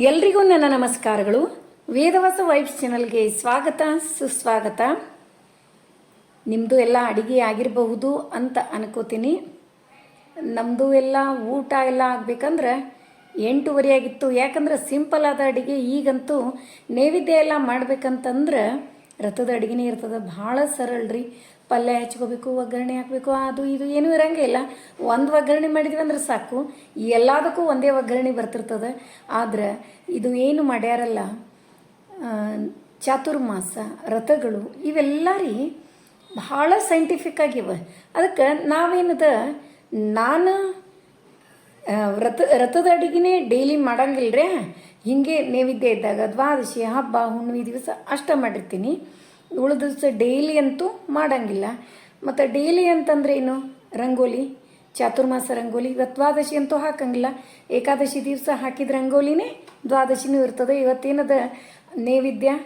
ಎಲ್ರಿಗೂ ನನ್ನ ನಮಸ್ಕಾರಗಳು. ವೇದವಾಸ ವೈಬ್ಸ್ ಚಾನಲ್ಗೆ ಸ್ವಾಗತ, ಸುಸ್ವಾಗತ. ನಿಮ್ಮದು ಎಲ್ಲ ಅಡಿಗೆ ಆಗಿರಬಹುದು ಅಂತ ಅನ್ಕೋತೀನಿ. ನಮ್ಮದು ಎಲ್ಲ ಊಟ ಎಲ್ಲ ಆಗಬೇಕಂದ್ರೆ ಎಂಟೂವರೆ ಆಗಿತ್ತು. ಯಾಕಂದ್ರೆ ಸಿಂಪಲ್ ಆದ ಅಡಿಗೆ ಈಗಂತೂ ನೈವೇದ್ಯ ಎಲ್ಲ ಮಾಡಬೇಕಂತಂದ್ರೆ ರಥದ ಅಡಿಗೆನೇ ಇರ್ತದೆ. ಭಾಳ ಸರಳ ರೀ. ಪಲ್ಯ ಹೆಚ್ಕೋಬೇಕು, ಒಗ್ಗರಣೆ ಹಾಕಬೇಕು, ಅದು ಇದು ಏನೂ ಇರೋಂಗಿಲ್ಲ ಒಂದು ಒಗ್ಗರಣೆ ಮಾಡಿದ್ವಿ ಅಂದ್ರೆ ಸಾಕು. ಎಲ್ಲದಕ್ಕೂ ಒಂದೇ ಒಗ್ಗರಣೆ ಬರ್ತಿರ್ತದೆ. ಆದ್ರೆ ಇದು ಏನು ಮಾಡ್ಯಾರಲ್ಲ ಚಾತುರ್ಮಾಸ, ರಥಗಳು, ಇವೆಲ್ಲ ರೀ ಭಾಳ ಸೈಂಟಿಫಿಕ್ ಆಗಿವೆ. ಅದಕ್ಕೆ ನಾವೇನದ, ನಾನು ರಥ, ರಥದ ಅಡಿಗೆನೇ ಡೈಲಿ ಮಾಡಂಗಿಲ್ರಿ. ಹಿಂಗೆ ನೈವೇದ್ಯ ಇದ್ದಾಗ ದ್ವಾದಶಿ, ಹಬ್ಬ, ಹುಣ್ಣಿಮೆ ದಿವಸ ಅಷ್ಟ ಮಾಡಿರ್ತೀನಿ. ಉಳಿದ ದಿವಸ ಡೈಲಿ ಅಂತೂ ಮಾಡಂಗಿಲ್ಲ. ಮತ್ತು ಡೈಲಿ ಅಂತಂದ್ರೆ ಏನು? ರಂಗೋಲಿ ಚಾತುರ್ಮಾಸ ರಂಗೋಲಿ ಇವತ್ತು ದ್ವಾದಶಿ ಅಂತೂ ಹಾಕಂಗಿಲ್ಲ. ಏಕಾದಶಿ ದಿವಸ ಹಾಕಿದ ರಂಗೋಲಿನೇ ದ್ವಾದಶಿನೂ ಇರ್ತದೆ. ಇವತ್ತೇನದ ನೈವೇದ್ಯ?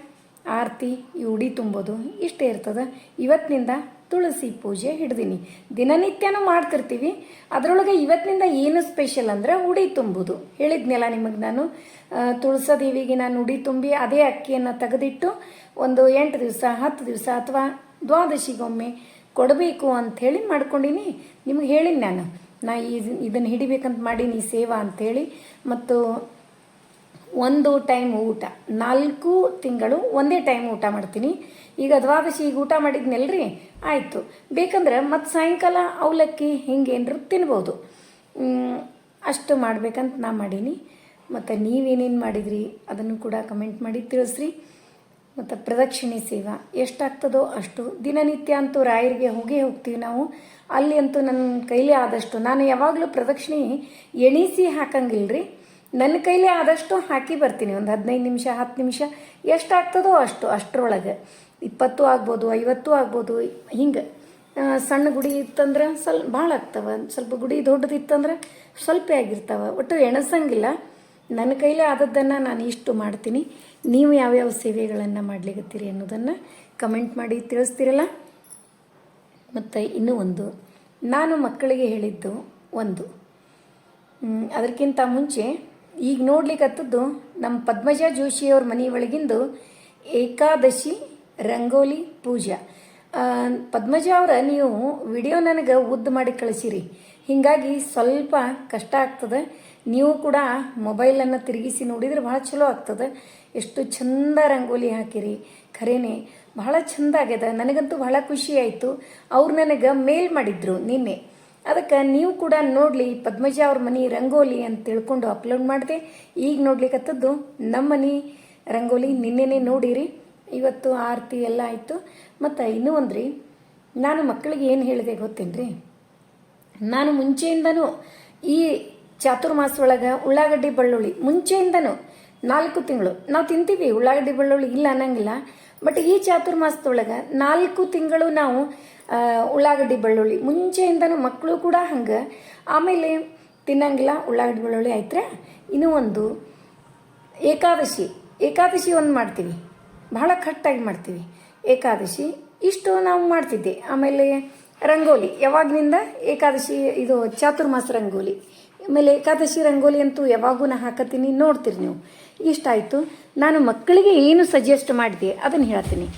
ಆರತಿ ಈ ಉಡಿ ತುಂಬೋದು ಇಷ್ಟೇ ಇರ್ತದೆ. ಇವತ್ತಿನಿಂದ ತುಳಸಿ ಪೂಜೆ ಹಿಡ್ದೀನಿ. ದಿನನಿತ್ಯನೂ ಮಾಡ್ತಿರ್ತೀವಿ. ಅದರೊಳಗೆ ಇವತ್ತಿನಿಂದ ಏನು ಸ್ಪೆಷಲ್ ಅಂದ್ರೆ ಉಡಿ ತುಂಬೋದು. ಹೇಳಿದ್ನಲ್ಲ ನಿಮಗೆ ನಾನು? ಆ, ದೇವಿಗೆ ನಾನು ಉಡಿ ತುಂಬಿ ಅದೇ ಅಕ್ಕಿಯನ್ನು ತೆಗೆದಿಟ್ಟು ಒಂದು ಎಂಟು ದಿವಸ, ಹತ್ತು ದಿವಸ ಅಥವಾ ದ್ವಾದಶಿಗೊಮ್ಮೆ ಕೊಡಬೇಕು ಅಂಥೇಳಿ ಮಾಡ್ಕೊಂಡಿನಿ. ನಿಮ್ಗೆ ಹೇಳಿನಿ ನಾನು. ನಾ ಇದನ್ನು ಹಿಡಿಬೇಕಂತ ಮಾಡೀನಿ ಸೇವಾ ಅಂಥೇಳಿ ಮತ್ತು ಒಂದು ಟೈಮ್ ಊಟ, ನಾಲ್ಕು ತಿಂಗಳು ಒಂದೇ ಟೈಮ್ ಊಟ ಮಾಡ್ತೀನಿ. ಈಗ ದ್ವಾದಶಿ ಈಗ ಊಟ ಮಾಡಿದ್ನಲ್ರಿ? ಆಯಿತು. ಬೇಕಂದ್ರೆ ಮತ್ತು ಸಾಯಂಕಾಲ ಅವಲಕ್ಕಿ ಹಿಂಗೇನ್ರು ತಿನ್ಬೋದು. ಅಷ್ಟು ಮಾಡ್ಬೇಕಂತ ನಾ ಮಾಡೀನಿ. ಮತ್ತು ನೀವೇನೇನು ಮಾಡಿದ್ರಿ? ಅದನ್ನು ಕೂಡ ಕಮೆಂಟ್ ಮಾಡಿ ತಿಳಿಸ್ರಿ. ಮತ್ತು ಪ್ರದಕ್ಷಿಣೆ ಸೇವಾ. ಎಷ್ಟಾಗ್ತದೋ ಅಷ್ಟು ದಿನನಿತ್ಯ ಅಂತೂ ರಾಯರಿಗೆ ಹೋಗೇ ಹೋಗ್ತೀವಿ ನಾವು. ಅಲ್ಲಿ ಅಂತೂ ನನ್ನ ಕೈಲೇ ಆದಷ್ಟು. ನಾನು ಯಾವಾಗಲೂ ಪ್ರದಕ್ಷಿಣೆ ಎಣಿಸಿ ಹಾಕಂಗಿಲ್ಲ ರೀ ನನ್ನ ಕೈಲೇ ಆದಷ್ಟು ಹಾಕಿ ಬರ್ತೀನಿ. ಒಂದು ಹದಿನೈದು ನಿಮಿಷ, ಹತ್ತು ನಿಮಿಷ, ಎಷ್ಟಾಗ್ತದೋ ಅಷ್ಟು ಅಷ್ಟರೊಳಗೆ. ಇಪ್ಪತ್ತು ಆಗ್ಬೋದು, ಐವತ್ತು ಆಗ್ಬೋದು, ಹಿಂಗೆ. ಸಣ್ಣ ಗುಡಿ ಇತ್ತಂದ್ರೆ ಸ್ವಲ್ಪ ಭಾಳ ಆಗ್ತವೆ. ಸ್ವಲ್ಪ ಗುಡಿ ದೊಡ್ಡದಿತ್ತಂದ್ರೆ ಸ್ವಲ್ಪ ಆಗಿರ್ತಾವೆ. ಒಟ್ಟು ಎಣಸಂಗಿಲ್ಲ. ನನ್ನ ಕೈಲೇ ಆದದ್ದನ್ನು ನಾನು ಇಷ್ಟು ಮಾಡ್ತೀನಿ. ನೀವು ಯಾವ್ಯಾವ ಸೇವೆಗಳನ್ನು ಮಾಡ್ಲಿಕತ್ತೀರಿ ಅನ್ನೋದನ್ನು ಕಮೆಂಟ್ ಮಾಡಿ ತಿಳಿಸ್ತೀರಲ್ಲ? ಮತ್ತು ಇನ್ನೂ ಒಂದು. ನಾನು ಮಕ್ಕಳಿಗೆ ಹೇಳಿದ್ದು ಒಂದು. ಅದಕ್ಕಿಂತ ಮುಂಚೆ ಈಗ ನೋಡ್ಲಿಕ್ಕತ್ತದ್ದು ನಮ್ಮ ಪದ್ಮಜ ಜೋಶಿಯವ್ರ ಮನೆ ಒಳಗಿಂದು ಏಕಾದಶಿ ರಂಗೋಲಿ ಪೂಜಾ. ಪದ್ಮಜ ಅವರ ನೀವು ವಿಡಿಯೋ ನನಗೆ ಉದ್ದು ಮಾಡಿ ಕಳಿಸಿರಿ. ಹೀಗಾಗಿ ಸ್ವಲ್ಪ ಕಷ್ಟ ಆಗ್ತದೆ. ನೀವು ಕೂಡ ಮೊಬೈಲನ್ನು ತಿರುಗಿಸಿ ನೋಡಿದರೆ ಭಾಳ ಚಲೋ ಆಗ್ತದೆ. ಎಷ್ಟು ಚಂದ ರಂಗೋಲಿ ಹಾಕಿರಿ. ಖರೇನೆ, ಬಹಳ ಚಂದ ಆಗ್ಯದ. ನನಗಂತೂ ಬಹಳ ಖುಷಿ ಆಯಿತು. ಅವ್ರು ನನಗೆ ಮೇಲ್ ಮಾಡಿದ್ರು ನಿನ್ನೆ. ಅದಕ್ಕೆ ನೀವು ಕೂಡ ನೋಡಲಿ ಪದ್ಮಜ ಅವ್ರ ಮನೆ ರಂಗೋಲಿ ಅಂತ ತಿಳ್ಕೊಂಡು ಅಪ್ಲೋಡ್ ಮಾಡಿದೆ. ಈಗ ನೋಡ್ಲಿಕ್ಕತ್ತದ್ದು ನಮ್ಮ ಮನೆ ರಂಗೋಲಿ ನಿನ್ನೆನೇ ನೋಡಿರಿ. ಇವತ್ತು ಆರತಿ ಎಲ್ಲ ಆಯಿತು. ಮತ್ತು ಇನ್ನೂ ಒಂದ್ರಿ, ನಾನು ಮಕ್ಕಳಿಗೆ ಏನು ಹೇಳಿದೆ ಗೊತ್ತೇನ್ರಿ? ನಾನು ಮುಂಚೆಯಿಂದನೂ ಈ ಚಾತುರ್ಮಾಸ ಉಳ್ಳಾಗಡ್ಡಿ ಬೆಳ್ಳುಳ್ಳಿ. ಮುಂಚೆಯಿಂದನೂ ನಾಲ್ಕು ತಿಂಗಳು. ನಾವು ತಿಂತೀವಿ, ಉಳ್ಳಾಗಡ್ಡಿ ಬೆಳ್ಳುಳ್ಳಿ ಇಲ್ಲ ಅನ್ನಂಗಿಲ್ಲ. ಬಟ್ ಈ ಚಾತುರ್ಮಾಸದೊಳಗೆ ನಾಲ್ಕು ತಿಂಗಳು ನಾವು ಉಳ್ಳಾಗಡ್ಡಿ ಬೆಳ್ಳುಳ್ಳಿ. ಮುಂಚೆಯಿಂದನೂ ಮಕ್ಕಳು ಕೂಡ ಹಂಗೆ. ಆಮೇಲೆ ತಿನ್ನಂಗಿಲ್ಲ, ಉಳ್ಳಾಗಡ್ಡಿ ಬೆಳ್ಳುಳ್ಳಿ ಆಯ್ತ್ರೆ ಇನ್ನೂ ಒಂದು ಏಕಾದಶಿ. ಏಕಾದಶಿ ಒಂದು ಮಾಡ್ತೀವಿ. ಬಹಳ ಕಟ್ಟಾಗಿ ಮಾಡ್ತೀವಿ. ಏಕಾದಶಿ. ಇಷ್ಟು ನಾವು ಮಾಡ್ತಿದ್ದೆ. ಆಮೇಲೆ ರಂಗೋಲಿ. ಯಾವಾಗಿನಿಂದ ಏಕಾದಶಿ, ಇದು ಚಾತುರ್ಮಾಸ ರಂಗೋಲಿ. ಆಮೇಲೆ ಏಕಾದಶಿ ರಂಗೋಲಿ ಅಂತೂ ಯಾವಾಗೂ ನಾ ಹಾಕತ್ತೀನಿ. ನೋಡ್ತೀರಿ ನೀವು. ಇಷ್ಟಾಯಿತು. ನಾನು ಮಕ್ಕಳಿಗೆ ಏನು ಸಜೆಸ್ಟ್ ಮಾಡಿದೆ, ಅದನ್ನು ಹೇಳ್ತೀನಿ.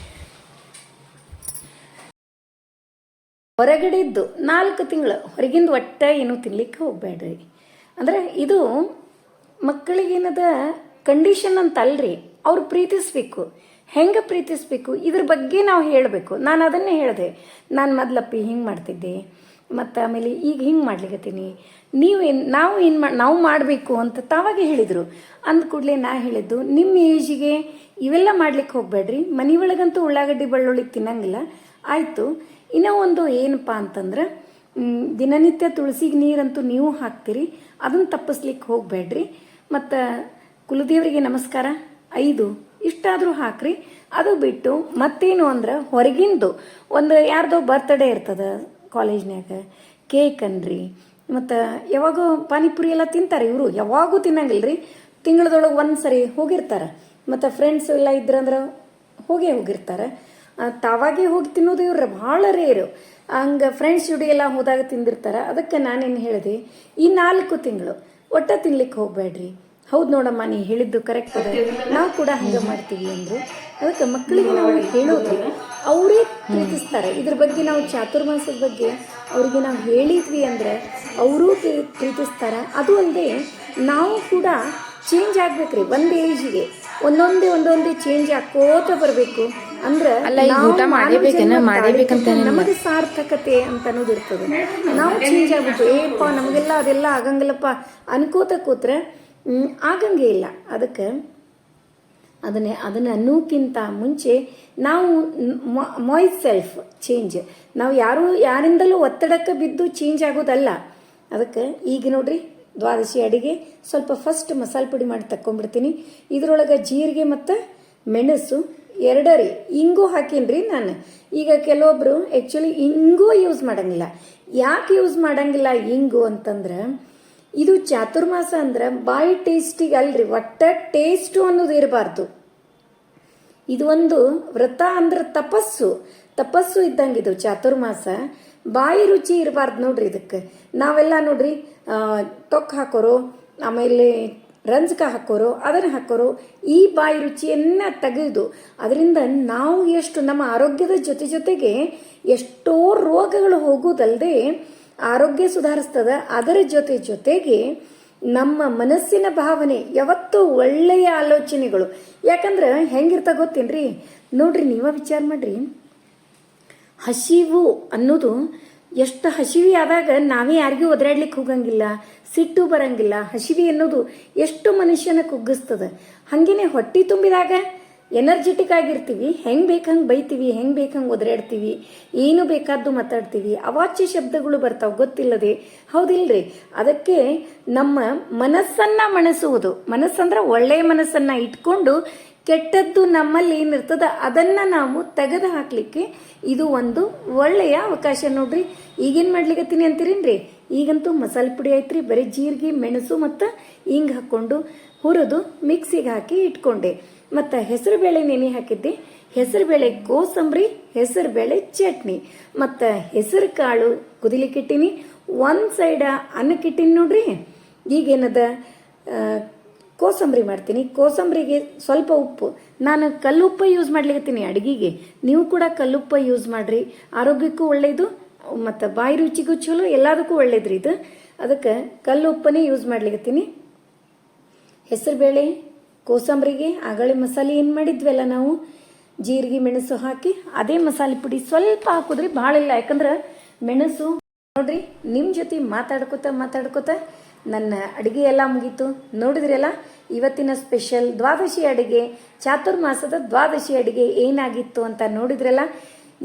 ಹೊರಗಡೆದ್ದು ನಾಲ್ಕು ತಿಂಗಳು, ಹೊರಗಿಂದ ಒಟ್ಟ ಏನೂ ತಿನ್ಲಿಕ್ಕೆ ಹೋಗಬೇಡ್ರಿ. ಅಂದರೆ ಇದು ಮಕ್ಕಳಿಗೇನದ ಕಂಡೀಷನ್ ಅಂತ ಅಲ್ರಿ ಅವ್ರು ಪ್ರೀತಿಸ್ಬೇಕು. ಹೆಂಗೆ ಪ್ರೀತಿಸ್ಬೇಕು? ಇದ್ರ ಬಗ್ಗೆ ನಾವು ಹೇಳಬೇಕು. ನಾನು ಅದನ್ನೇ ಹೇಳಿದೆ. ನಾನು ಮೊದಲಪ್ಪಿ ಹಿಂಗೆ ಮಾಡ್ತಿದ್ದೆ. ಮತ್ತು ಆಮೇಲೆ ಈಗ ಹಿಂಗೆ ಮಾಡ್ಲಿಕ್ಕತ್ತೀನಿ ನೀವು ಏನು, ನಾವು ಏನು ಮಾಡಿ ನಾವು ಮಾಡಬೇಕು ಅಂತ ತಾವಾಗೆ ಹೇಳಿದರು. ಅಂದ ಕೂಡಲೇ ನಾ ಹೇಳಿದ್ದು ನಿಮ್ಮ ಏಜಿಗೆ ಇವೆಲ್ಲ ಮಾಡ್ಲಿಕ್ಕೆ ಹೋಗಬೇಡ್ರಿ. ಮನೆ ಒಳಗಂತೂ ಉಳ್ಳಾಗಡ್ಡಿ ಬೆಳ್ಳುಳ್ಳಿ ತಿನ್ನಂಗಿಲ್ಲ. ಆಯಿತು. ಇನ್ನೂ ಒಂದು ಏನಪ್ಪ ಅಂತಂದ್ರೆ ದಿನನಿತ್ಯ ತುಳಸಿಗೆ ನೀರಂತೂ ನೀವು ಹಾಕ್ತೀರಿ. ಅದನ್ನು ತಪ್ಪಿಸ್ಲಿಕ್ಕೆ ಹೋಗಬೇಡ್ರಿ. ಮತ್ತು ಕುಲದೇವರಿಗೆ ನಮಸ್ಕಾರ. ಐದು, ಇಷ್ಟಾದರೂ ಹಾಕ್ರಿ. ಅದು ಬಿಟ್ಟು ಮತ್ತೇನು ಅಂದ್ರೆ, ಹೊರಗಿಂದು ಒಂದು ಯಾರ್ದೋ ಬರ್ತಡೇ ಇರ್ತದ. ಕಾಲೇಜ್ನ್ಯಾಗ ಕೇಕ್ ಅನ್ರಿ. ಮತ್ತು ಯಾವಾಗೂ ಪಾನಿಪುರಿ ಎಲ್ಲ ತಿಂತಾರೆ ಇವರು. ಯಾವಾಗೂ ತಿನ್ನಂಗಿಲ್ಲ ರೀ ತಿಂಗಳದೊಳಗೆ ಒಂದು ಸರಿ ಹೋಗಿರ್ತಾರೆ. ಮತ್ತು ಫ್ರೆಂಡ್ಸ್ ಎಲ್ಲ ಇದ್ರಂದ್ರೆ ಹೋಗೇ ಹೋಗಿರ್ತಾರೆ. ತಾವಾಗೇ ಹೋಗಿ ತಿನ್ನೋದು ಇವ್ರ ಭಾಳ ರೇರು. ಹಂಗೆ ಫ್ರೆಂಡ್ಸ್ ಜೋಡಿ ಎಲ್ಲ ಹೋದಾಗ ತಿಂದಿರ್ತಾರೆ. ಅದಕ್ಕೆ ನಾನೇನು ಹೇಳಿದೆ, ಈ ನಾಲ್ಕು ತಿಂಗಳು ಒಟ್ಟ ತಿನ್ಲಿಕ್ಕೆ ಹೋಗಬೇಡ್ರಿ ಹೌದು ನೋಡಮ್ಮ ನೀ ಹೇಳಿದ್ದು ಕರೆಕ್ಟ್ ಅದ ನಾವು ಕೂಡ ಹಂಗೆ ಮಾಡ್ತೀವಿ ಅಂದರು. ಅದಕ್ಕೆ ಮಕ್ಕಳಿಗೆ ನಾವು ಹೇಳೋದು ಅವರೇ ಪ್ರೀತಿಸ್ತಾರೆ. ಇದ್ರ ಬಗ್ಗೆ ನಾವು ಚಾತುರ್ಮಾಸದ ಬಗ್ಗೆ ಅವರಿಗೆ ನಾವು ಹೇಳಿದ್ವಿ ಅಂದರೆ ಅವರೂ ಪ್ರೀತಿಸ್ತಾರೆ. ಅದು ಅಲ್ಲದೆ ನಾವು ಕೂಡ ಚೇಂಜ್ ಆಗ್ಬೇಕ್ರಿ. ಒಂದು ಏಜಿಗೆ ಒಂದೊಂದೇ ಒಂದೊಂದೇ ಚೇಂಜ್ ಆಕೋತ ಬರಬೇಕು ಅಂದ್ರೆ ನಮಗೆ? ಸಾರ್ಥಕತೆ ಅಂತ ಅನ್ನೋದು ಇರ್ತದೆ. ನಾವು ಚೇಂಜ್ ಆಗ್ಬೇಕು. ಏಪ್ಪ ನಮಗೆಲ್ಲ ಅದೆಲ್ಲ ಆಗಂಗಿಲ್ಲಪ್ಪ ಅನ್ಕೋತ ಕೂತ್ರೆ ಆಗಂಗೇ ಇಲ್ಲ. ಅದಕ್ಕೆ ಅದನ್ನೇ, ಅದನ್ನು ಅನ್ನೋಕ್ಕಿಂತ ಮುಂಚೆ ನಾವು ಮೈ ಸೆಲ್ಫ್ ಚೇಂಜ್ ನಾವು ಯಾರು, ಯಾರಿಂದಲೂ ಒತ್ತಡಕ್ಕೆ ಬಿದ್ದು ಚೇಂಜ್ ಆಗೋದಲ್ಲ. ಅದಕ್ಕೆ ಈಗ ನೋಡ್ರಿ, ದ್ವಾದಶಿ ಅಡಿಗೆ, ಸ್ವಲ್ಪ ಫಸ್ಟ್ ಮಸಾಲೆ ಪುಡಿ ಮಾಡಿ ತಕ್ಕೊಂಡ್ಬಿಡ್ತೀನಿ. ಇದರೊಳಗೆ ಜೀರಿಗೆ ಮತ್ತು ಮೆಣಸು ಎರಡರಿ. ಇಂಗು ಹಾಕೀನಿ ನಾನು. ಈಗ ಕೆಲವೊಬ್ಬರು ಆ್ಯಕ್ಚುಲಿ ಇಂಗು ಯೂಸ್ ಮಾಡಂಗಿಲ್ಲ. ಯಾಕೆ ಯೂಸ್ ಮಾಡಂಗಿಲ್ಲ ಇಂಗು ಅಂತಂದ್ರೆ ಇದು ಚಾತುರ್ಮಾಸ ಅಂದ್ರೆ ಬಾಯಿ ಟೇಸ್ಟಿಗೆ ಅಲ್ರಿ, ಒಟ್ಟ ಟೇಸ್ಟು ಅನ್ನೋದು ಇರಬಾರ್ದು. ಇದು ಒಂದು ವ್ರತ ಅಂದ್ರೆ ತಪಸ್ಸು. ತಪಸ್ಸು ಇದ್ದಂಗೆ ಇದು ಚಾತುರ್ಮಾಸ. ಬಾಯಿ ರುಚಿ ಇರಬಾರ್ದು ನೋಡ್ರಿ ಇದಕ್ಕೆ. ನಾವೆಲ್ಲ ನೋಡ್ರಿ ತೊಕ್ ಹಾಕೋರು, ಆಮೇಲೆ ರಂಜಕ ಹಾಕೋರು, ಅದನ್ನು ಹಾಕೋರು, ಈ ಬಾಯಿ ರುಚಿಯನ್ನ ತೆಗೆದು, ಅದರಿಂದ ನಾವು ಎಷ್ಟು ನಮ್ಮ ಆರೋಗ್ಯದ ಜೊತೆ ಜೊತೆಗೆ ಎಷ್ಟೋ ರೋಗಗಳು ಹೋಗೋದಲ್ಲದೆ ಆರೋಗ್ಯ ಸುಧಾರಿಸ್ತದ. ಅದರ ಜೊತೆ ಜೊತೆಗೆ ನಮ್ಮ ಮನಸ್ಸಿನ ಭಾವನೆ ಯಾವತ್ತೂ ಒಳ್ಳೆಯ ಆಲೋಚನೆಗಳು. ಯಾಕಂದ್ರೆ ಹೆಂಗಿರ್ತ ಗೊತ್ತೇನ್ರಿ? ನೋಡ್ರಿ ನೀವ ವಿಚಾರ ಮಾಡ್ರಿ. ಹಸಿವು ಅನ್ನೋದು ಎಷ್ಟು ಹಸಿವಿ ಆದಾಗ ನಾವೇ ಯಾರಿಗೂ ಒದರಾಡ್ಲಿಕ್ಕೆ ಹೋಗಂಗಿಲ್ಲ, ಸಿಟ್ಟು ಬರಂಗಿಲ್ಲ. ಹಸಿವಿ ಅನ್ನೋದು ಎಷ್ಟು ಮನುಷ್ಯನ ಕುಗ್ಗಿಸ್ತದ. ಹಾಗೇನೆ ಹೊಟ್ಟಿ ತುಂಬಿದಾಗ ಎನರ್ಜೆಟಿಕ್ ಆಗಿರ್ತೀವಿ, ಹೆಂಗ್ ಬೇಕಂಗೆ ಬೈತೀವಿ, ಹೆಂಗ್ ಬೇಕಂಗೆ ಒದರಾಡ್ತೀವಿ, ಏನು ಬೇಕಾದ್ದು ಮಾತಾಡ್ತೀವಿ, ಅವಾಚ್ಯ ಶಬ್ದಗಳು ಬರ್ತಾವೆ, ಗೊತ್ತಿಲ್ಲದೆ. ಹೌದಿಲ್ರಿ? ಅದಕ್ಕೆ ನಮ್ಮ ಮನಸ್ಸನ್ನ ಮಣಿಸುವುದು. ಮನಸ್ಸಂದ್ರೆ ಒಳ್ಳೆಯ ಮನಸ್ಸನ್ನ ಇಟ್ಕೊಂಡು ಕೆಟ್ಟದ್ದು ನಮ್ಮಲ್ಲಿ ಏನಿರ್ತದ ಅದನ್ನ ನಾವು ತೆಗೆದು ಹಾಕ್ಲಿಕ್ಕೆ ಇದು ಒಂದು ಒಳ್ಳೆಯ ಅವಕಾಶ. ನೋಡ್ರಿ, ಈಗೇನು ಮಾಡ್ಲಿಕತ್ತೀನಿ ಅಂತೀರೇನ್ರಿ? ಈಗಂತೂ ಮಸಾಲೆ ಪುಡಿ ಐತ್ರಿ ಬರೀ ಜೀರಿಗೆ, ಮೆಣಸು ಮತ್ತು ಹಿಂಗೆ ಹಾಕ್ಕೊಂಡು ಹುರಿದು ಮಿಕ್ಸಿಗೆ ಹಾಕಿ ಇಟ್ಕೊಂಡೆ. ಮತ್ತು ಹೆಸರುಬೇಳೆ ನೆನೆ ಹಾಕಿದ್ದೆ. ಹೆಸರುಬೇಳೆ ಕೋಸಂಬರಿ ಹೆಸರುಬೇಳೆ ಚಟ್ನಿ. ಮತ್ತು ಹೆಸರು ಕಾಳು ಕುದಿಲಿಕ್ಕಿಟ್ಟಿನಿ ಒಂದು ಸೈಡ ಅನ್ನಕ್ಕಿಟ್ಟಿನಿ ನೋಡ್ರಿ. ಈಗೇನದ ಕೋಸಂಬರಿ ಮಾಡ್ತೀನಿ. ಕೋಸಂಬರಿಗೆ ಸ್ವಲ್ಪ ಉಪ್ಪು. ನಾನು ಕಲ್ಲುಪ್ಪ ಯೂಸ್ ಮಾಡ್ಲಿಕತ್ತೀನಿ ಅಡುಗೆಗೆ. ನೀವು ಕೂಡ ಕಲ್ಲುಪ್ಪ ಯೂಸ್ ಮಾಡ್ರಿ. ಆರೋಗ್ಯಕ್ಕೂ ಒಳ್ಳೆಯದು ಮತ್ತು ಬಾಯಿ ರುಚಿಗೂ ಚಲೋ. ಎಲ್ಲದಕ್ಕೂ ಒಳ್ಳೇದ್ರಿ ಇದು. ಅದಕ್ಕೆ ಕಲ್ಲುಪ್ಪನೇ ಯೂಸ್ ಮಾಡ್ಲಿಕತ್ತೀನಿ. ಹೆಸರುಬೇಳೆ ಕೋಸಂಬರಿಗೆ, ಆಗಳೆ ಮಸಾಲೆ ಏನು ಮಾಡಿದ್ವಲ್ಲ ನಾವು? ಜೀರಿಗೆ, ಮೆಣಸು ಹಾಕಿ ಅದೇ ಮಸಾಲೆ ಪುಡಿ ಸ್ವಲ್ಪ ಹಾಕಿದ್ರಿ ಭಾಳ ಇಲ್ಲ. ಯಾಕಂದ್ರೆ ಮೆಣಸು ನೋಡ್ರಿ ನಿಮ್ಮ ಜೊತೆ ಮಾತಾಡ್ಕೋತ ಮಾತಾಡ್ಕೋತ ನನ್ನ ಅಡುಗೆ ಎಲ್ಲ ಮುಗೀತು. ನೋಡಿದ್ರಲ್ಲ ಇವತ್ತಿನ ಸ್ಪೆಷಲ್ ದ್ವಾದಶಿ ಅಡುಗೆ, ಚಾತುರ್ಮಾಸದ ದ್ವಾದಶಿ ಅಡುಗೆ ಏನಾಗಿತ್ತು ಅಂತ ನೋಡಿದ್ರಲ್ಲ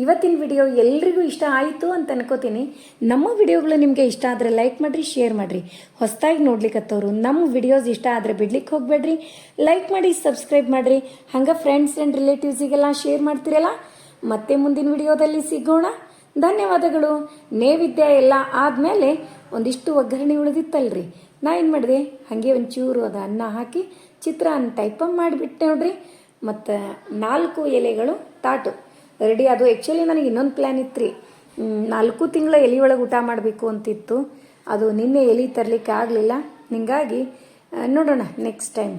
ಇವತ್ತಿನ ವಿಡಿಯೋ ಎಲ್ರಿಗೂ ಇಷ್ಟ ಆಯಿತು ಅಂತ ಅನ್ಕೋತೀನಿ. ನಮ್ಮ ವಿಡಿಯೋಗಳು ನಿಮಗೆ ಇಷ್ಟ ಆದರೆ ಲೈಕ್ ಮಾಡಿರಿ ಶೇರ್ ಮಾಡಿರಿ. ಹೊಸದಾಗಿ ನೋಡ್ಲಿಕ್ಕತ್ತವರು ನಮ್ಮ ವಿಡಿಯೋಸ್ ಇಷ್ಟ ಆದರೆ ಬಿಡ್ಲಿಕ್ಕೆ ಹೋಗಬೇಡ್ರಿ. ಲೈಕ್ ಮಾಡಿ ಸಬ್ಸ್ಕ್ರೈಬ್ ಮಾಡಿರಿ. ಹಂಗೆ ಫ್ರೆಂಡ್ಸ್ ಆ್ಯಂಡ್ ರಿಲೇಟಿವ್ಸಿಗೆಲ್ಲ ಶೇರ್ ಮಾಡ್ತೀರಲ್ಲ? ಮತ್ತೆ ಮುಂದಿನ ವಿಡಿಯೋದಲ್ಲಿ ಸಿಗೋಣ. ಧನ್ಯವಾದಗಳು. ನೈವೇದ್ಯ ಎಲ್ಲ ಆದಮೇಲೆ ಒಂದಿಷ್ಟು ಒಗ್ಗರಣೆ ಉಳಿದಿತ್ತಲ್ರಿ. ನಾ ಏನು ಮಾಡಿದೆ? ಹಾಗೆ ಒಂಚೂರು ಅದು ಅನ್ನ ಹಾಕಿ ಚಿತ್ರಾನ್ನ ಟೈಪ ಮಾಡಿಬಿಟ್ಟೆ ನೋಡ್ರಿ. ಮತ್ತು ನಾಲ್ಕು ಎಲೆಗಳು ತಾಟು. ರೆಡಿ. ಅದು ಆ್ಯಕ್ಚುಲಿ ನನಗೆ ಇನ್ನೊಂದು ಪ್ಲ್ಯಾನ್ ಇತ್ತು ರೀ ನಾಲ್ಕು ತಿಂಗಳ ಎಲೆ ಒಳಗೆ ಊಟ ಮಾಡಬೇಕು ಅಂತಿತ್ತು. ಅದು ನಿನ್ನೆ ಎಲೆ ತರಲಿಕ್ಕೆ ಆಗಲಿಲ್ಲ. ಹಿಂಗಾಗಿ ನೋಡೋಣ ನೆಕ್ಸ್ಟ್ ಟೈಮ್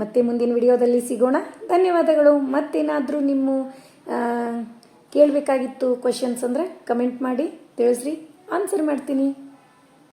ಮತ್ತೆ ಮುಂದಿನ ವಿಡಿಯೋದಲ್ಲಿ ಸಿಗೋಣ. ಧನ್ಯವಾದಗಳು. ಮತ್ತೇನಾದರೂ ನಿಮ್ಮ ಕೇಳಬೇಕಾಗಿತ್ತು ಕ್ವಶನ್ಸ್ ಅಂದರೆ ಕಮೆಂಟ್ ಮಾಡಿ, ತಿಳಿಸ್ರಿ. ಆನ್ಸರ್ ಮಾಡ್ತೀನಿ.